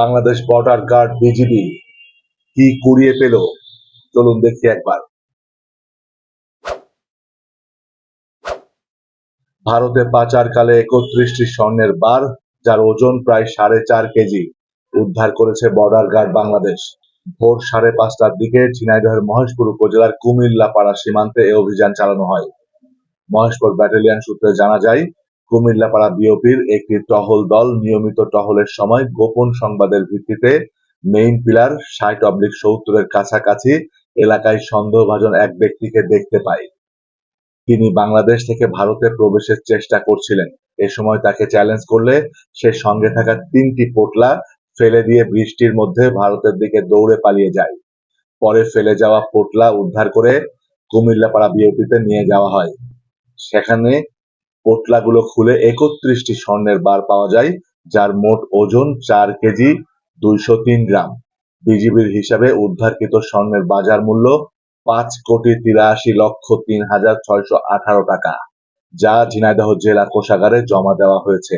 Bangladesh border guard BGB কি কুড়িয়ে পেল? চলুন দেখি একবার। ভারতে পাচারকালে একত্রিশটি স্বর্ণের বার, যার ওজন প্রায় সাড়ে চার কেজি, উদ্ধার করেছে বর্ডার গার্ড বাংলাদেশ। ভোর সাড়ে পাঁচটার দিকে ঝিনাইদহের মহেশপুর উপজেলার কুমিল্লাপাড়া সীমান্তে এ অভিযান চালানো হয়। মহেশপুর ব্যাটালিয়ন সূত্রে জানা যায় কুমিল্লাপাড়া বিওপির একটি টহল দল নিয়মিত টহলের সময় গোপন সংবাদের ভিত্তিতে মেইন পিলার ষাট অব্লিক সত্তরের কাছাকাছি এলাকায় সন্দেহভাজন এক ব্যক্তিকে দেখতে পায় তিনি বাংলাদেশ থেকে ভারতে প্রবেশের চেষ্টা করছিলেন। এ সময় তাকে চ্যালেঞ্জ করলে সে সঙ্গে থাকা তিনটি পোটলা ফেলে দিয়ে বৃষ্টির মধ্যে ভারতের দিকে দৌড়ে পালিয়ে যায়। পরে ফেলে যাওয়া পোটলা উদ্ধার করে কুমিল্লাপাড়া বিওপিতে নিয়ে যাওয়া হয়। সেখানে পোটলাগুলো খুলে একত্রিশটি স্বর্ণের বার পাওয়া যায়, যার মোট ওজন চার কেজি দুইশো তিন গ্রাম। বিজিবির হিসাবে উদ্ধারকৃত স্বর্ণের বাজার মূল্য পাঁচ কোটি তিরাশি লক্ষ তিন হাজার ছয়শো আঠারো টাকা, যা ঝিনাইদহ জেলা কোষাগারে জমা দেওয়া হয়েছে।